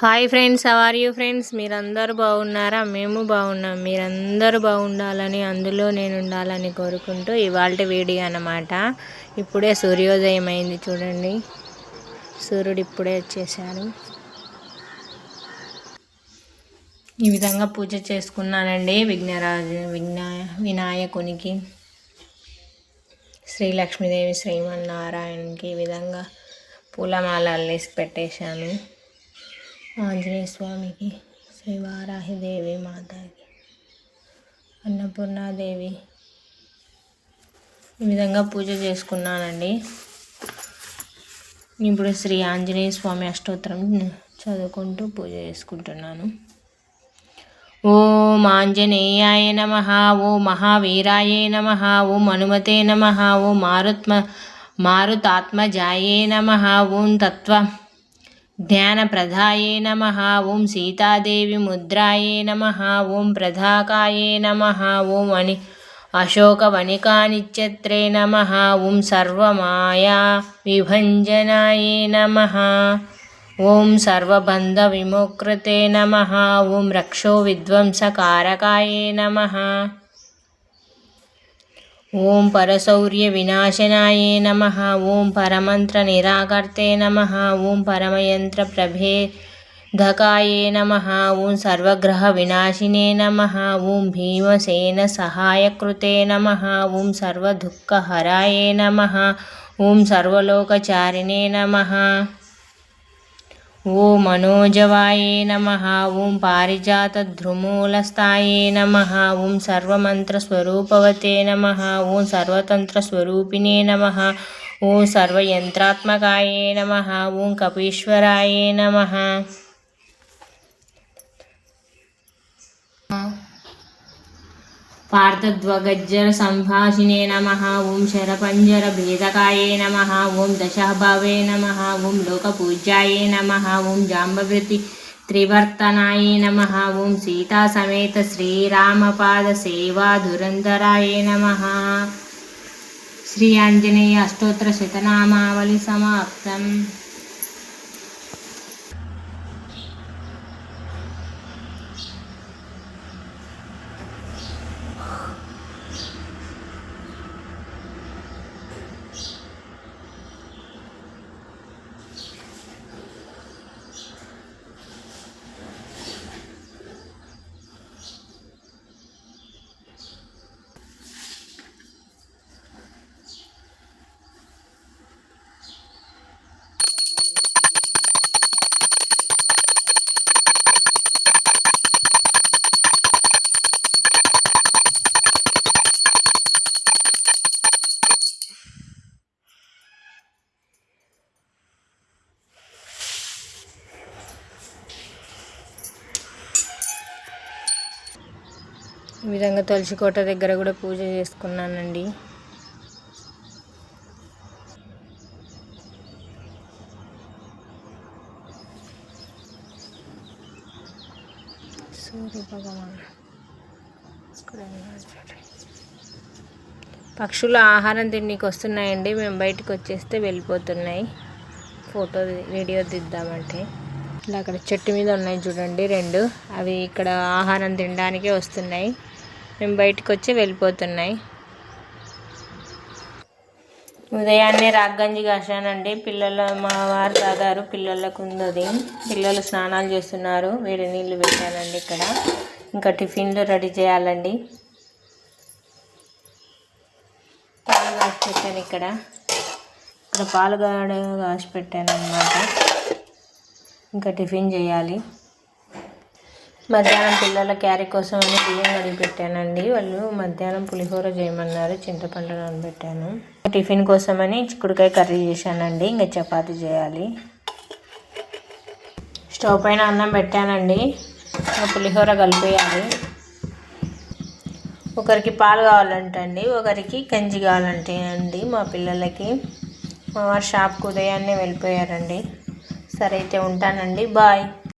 Hi friends are you friends మీరందరూ బాగున్నారా? మేము బాగున్నాం. మీరందరూ బాగుండాలని అందులో నేను ఉండాలని కోరుకుంటూ ఇవాళ వీడియో అన్నమాట. ఇప్పుడే సూర్యోదయం అయింది చూడండి. సూర్యుడు ఇప్పుడే వచ్చేసారు ఈ విధంగా పూజ చేసుకున్నానండి విఘ్నరాజు విఘ్నా వినాయకునికి. శ్రీ లక్ష్మీదేవి శ్రీమన్నారాయణకి ఈ విధంగా పూలమాల పెట్టేశాను. ఆంజనేయ స్వామికి శ్రీ వారాహిదేవి మాతాకి అన్నపూర్ణాదేవి. ఈ విధంగా పూజ చేసుకున్నానండి. ఇప్పుడు శ్రీ ఆంజనేయ స్వామి అష్టోత్తరం చదువుకుంటూ పూజ చేసుకుంటున్నాను. ఓం ఆంజనేయాయ నమ ఓ మహావీరాయ నమ ఓం హనుమతే నమ ఓ మారుత్మ మారుతాత్మజాయే నమ ఓం తత్వ జ్ఞానప్రదాయే నమ ఓం సీతాదేవి ముద్రాయే నమ ఓం ప్రధాకాయే నమ ఓం అని అశోకవనికానిత్యత్రే నమ ఓం సర్వమాయా విభంజనాయే నమ ఓం సర్వబంధవిముక్ృతే నమ ఓం రక్షో విధ్వంసకారకాయే నమ. ఓం పరసౌర్య వినాశనాయే నమ ఓం పరమంత్ర నిరాకర్తే నమ ఓం పరమయంత్ర ప్రభేదకాయే నమ ఓం సర్వగ్రహ వినాశినే నమ ఓం భీమసేన సహాయకృతే నమ ఓం సర్వదుఃఖహరాయే నమ ఓం సర్వలోకచారిణే నమ. ఓ మనోజవాయే నమ. ఓం పారిజాతధ్రుమూలస్థాయే నమ. ఓం సర్వమంత్రస్వరూపవతే నమ. ఓం సర్వతంత్రస్వరూపిణే నమ. ఓం సర్వయంత్రాత్మకాయే నమ. ఓం కపీశ్వరాయే నమ. పార్థద్వగజ్జర సంభాషిణే నమ ఓం శరపంజర భేదకాయే నమ ఓం దశభావే నమ ఓం లోకపూజ్యాయే నమ ఓం జాంబవృతి త్రివర్తనాయ నమ ఓం సీతా సమేత శ్రీరామపాద సేవా ధురంధరాయ ఈ విధంగా తులసికోట దగ్గర కూడా పూజ చేసుకున్నానండి. సూర్య భగవాన్. పక్షులు ఆహారం తిండికి వస్తున్నాయండి. మేము బయటకు వచ్చేస్తే వెళ్ళిపోతున్నాయి. ఫోటో వీడియో దిద్దామంటే. ఇలా అక్కడ చెట్టు మీద ఉన్నాయి చూడండి రెండు. అవి ఇక్కడ ఆహారం తినడానికే వస్తున్నాయి. మేము బయటకు వచ్చి వెళ్ళిపోతున్నాయి. ఉదయాన్నే రాగ్గంజి కాశానండి. పిల్లలు మా వారు తాగారు పిల్లలకు ఉంది పిల్లలు స్నానాలు చేస్తున్నారు. వేడి నీళ్ళు పెట్టానండి ఇక్కడ. ఇంకా టిఫిన్లు రెడీ చేయాలండి. పాలు కాసి పెట్టాను ఇక్కడ. ఇక్కడ పాలు కాసి పెట్టాను అన్నమాట ఇంకా టిఫిన్ చేయాలి. మధ్యాహ్నం పిల్లల క్యారీ కోసం అని బియ్యం కడిగి పెట్టానండి వాళ్ళు మధ్యాహ్నం పులిహోర చేయమన్నారు చింతపండు నానబెట్టాను. టిఫిన్ కోసమని చిక్కుడుకాయ కర్రీ చేశానండి ఇంకా చపాతి చేయాలి. స్టవ్ పైన అన్నం పెట్టానండి పులిహోర కలిపేయాలి. ఒకరికి పాలు కావాలంటండి ఒకరికి గంజి కావాలంటే అండి మా పిల్లలకి. మా వారు షాప్కి ఉదయాన్నే వెళ్ళిపోయారండి. సరే అయితే ఉంటానండి బాయ్.